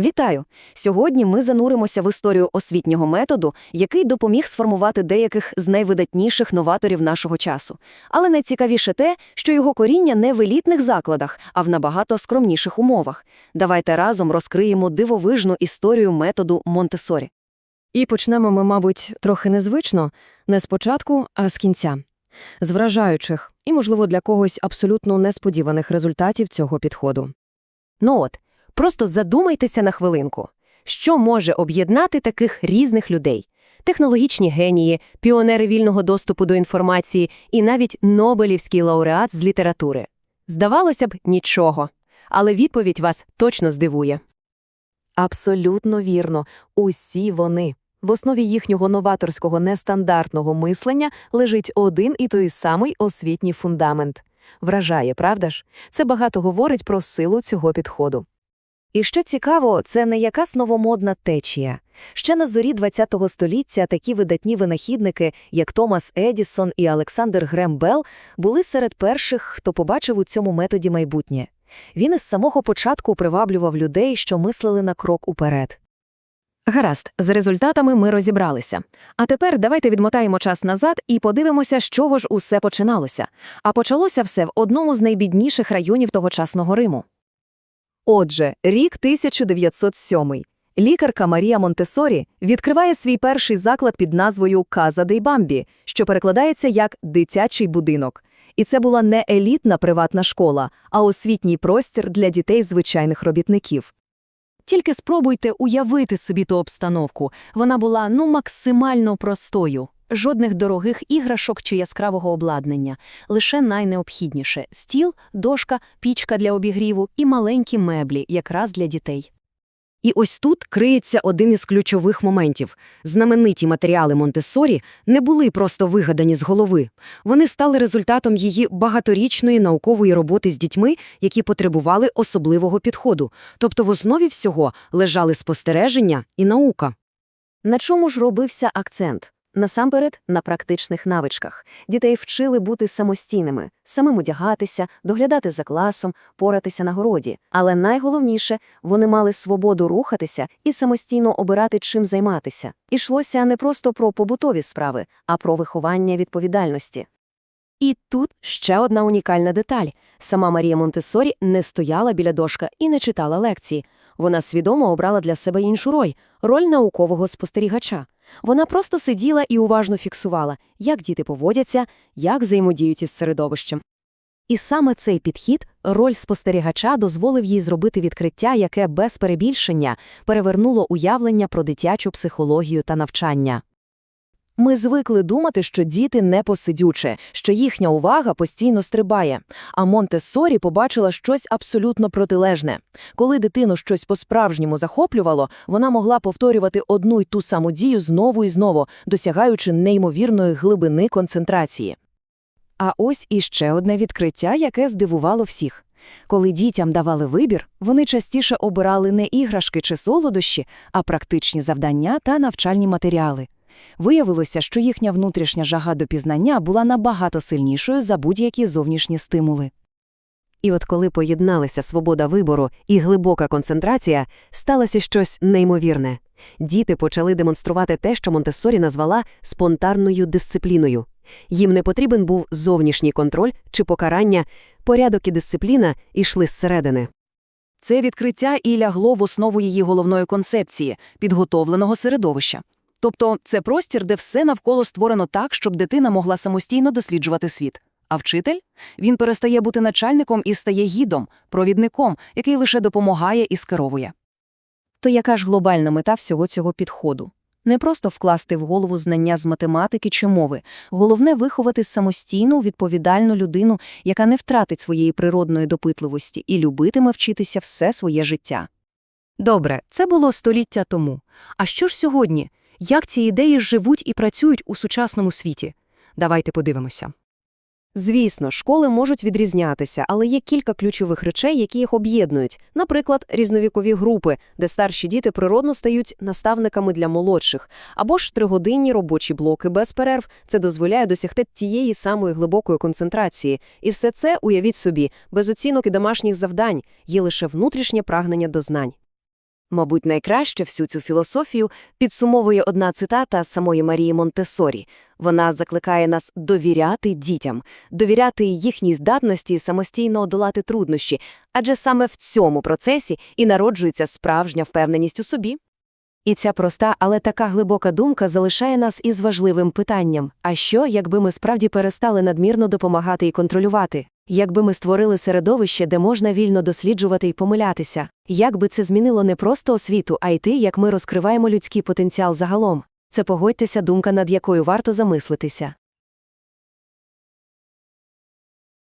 Вітаю! Сьогодні ми зануримося в історію освітнього методу, який допоміг сформувати деяких з найвидатніших новаторів нашого часу. Але найцікавіше те, що його коріння не в елітних закладах, а в набагато скромніших умовах. Давайте разом розкриємо дивовижну історію методу Монтесорі. І почнемо ми, мабуть, трохи незвично, не спочатку, а з кінця. З вражаючих і, можливо, для когось абсолютно несподіваних результатів цього підходу. Ну от, просто задумайтеся на хвилинку. Що може об'єднати таких різних людей? Технологічні генії, піонери вільного доступу до інформації і навіть Нобелівський лауреат з літератури. Здавалося б, нічого. Але відповідь вас точно здивує. Абсолютно вірно. Усі вони. В основі їхнього новаторського нестандартного мислення лежить один і той самий освітній фундамент. Вражає, правда ж? Це багато говорить про силу цього підходу. І що цікаво, це не якась новомодна течія. Ще на зорі ХХ століття такі видатні винахідники, як Томас Едісон і Олександр Грем Белл, були серед перших, хто побачив у цьому методі майбутнє. Він із самого початку приваблював людей, що мислили на крок уперед. Гаразд, з результатами ми розібралися. А тепер давайте відмотаємо час назад і подивимося, з чого ж усе починалося. А почалося все в одному з найбідніших районів тогочасного Риму. Отже, рік 1907. Лікарка Марія Монтесорі відкриває свій перший заклад під назвою Каза дей Бамбі, що перекладається як «дитячий будинок». І це була не елітна приватна школа, а освітній простір для дітей звичайних робітників. Тільки спробуйте уявити собі ту обстановку. Вона була ну максимально простою. Жодних дорогих іграшок чи яскравого обладнання, лише найнеобхідніше – стіл, дошка, пічка для обігріву і маленькі меблі, якраз для дітей. І ось тут криється один із ключових моментів. Знамениті матеріали Монтессорі не були просто вигадані з голови. Вони стали результатом її багаторічної наукової роботи з дітьми, які потребували особливого підходу. Тобто в основі всього лежали спостереження і наука. На чому ж робився акцент? Насамперед, на практичних навичках. Дітей вчили бути самостійними, самим одягатися, доглядати за класом, поратися на городі. Але найголовніше, вони мали свободу рухатися і самостійно обирати, чим займатися. Ішлося не просто про побутові справи, а про виховання відповідальності. І тут ще одна унікальна деталь. Сама Марія Монтессорі не стояла біля дошка і не читала лекції. Вона свідомо обрала для себе іншу роль – роль наукового спостерігача. Вона просто сиділа і уважно фіксувала, як діти поводяться, як взаємодіють із середовищем. І саме цей підхід, роль спостерігача, дозволив їй зробити відкриття, яке без перебільшення перевернуло уявлення про дитячу психологію та навчання. Ми звикли думати, що діти непосидюче, що їхня увага постійно стрибає. А Монтессорі побачила щось абсолютно протилежне. Коли дитину щось по-справжньому захоплювало, вона могла повторювати одну й ту саму дію знову і знову, досягаючи неймовірної глибини концентрації. А ось іще одне відкриття, яке здивувало всіх. Коли дітям давали вибір, вони частіше обирали не іграшки чи солодощі, а практичні завдання та навчальні матеріали. Виявилося, що їхня внутрішня жага до пізнання була набагато сильнішою за будь-які зовнішні стимули. І от коли поєдналися свобода вибору і глибока концентрація, сталося щось неймовірне. Діти почали демонструвати те, що Монтессорі назвала спонтанною дисципліною. Їм не потрібен був зовнішній контроль чи покарання, порядок і дисципліна йшли зсередини. Це відкриття і лягло в основу її головної концепції підготовленого середовища. Тобто це простір, де все навколо створено так, щоб дитина могла самостійно досліджувати світ. А вчитель? Він перестає бути начальником і стає гідом, провідником, який лише допомагає і скеровує. То яка ж глобальна мета всього цього підходу? Не просто вкласти в голову знання з математики чи мови. Головне виховати самостійну, відповідальну людину, яка не втратить своєї природної допитливості і любитиме вчитися все своє життя. Добре, це було століття тому. А що ж сьогодні? Як ці ідеї живуть і працюють у сучасному світі? Давайте подивимося. Звісно, школи можуть відрізнятися, але є кілька ключових речей, які їх об'єднують. Наприклад, різновікові групи, де старші діти природно стають наставниками для молодших, або ж тригодинні робочі блоки без перерв. Це дозволяє досягти тієї самої глибокої концентрації. І все це, уявіть собі, без оцінок і домашніх завдань, є лише внутрішнє прагнення до знань. Мабуть, найкраще всю цю філософію підсумовує одна цитата самої Марії Монтесорі. Вона закликає нас довіряти дітям, довіряти їхній здатності самостійно одолати труднощі, адже саме в цьому процесі і народжується справжня впевненість у собі. І ця проста, але така глибока думка залишає нас із важливим питанням – а що, якби ми справді перестали надмірно допомагати і контролювати? Якби ми створили середовище, де можна вільно досліджувати і помилятися? Як би це змінило не просто освіту, а й те, як ми розкриваємо людський потенціал загалом? Це, погодьтеся, думка, над якою варто замислитися.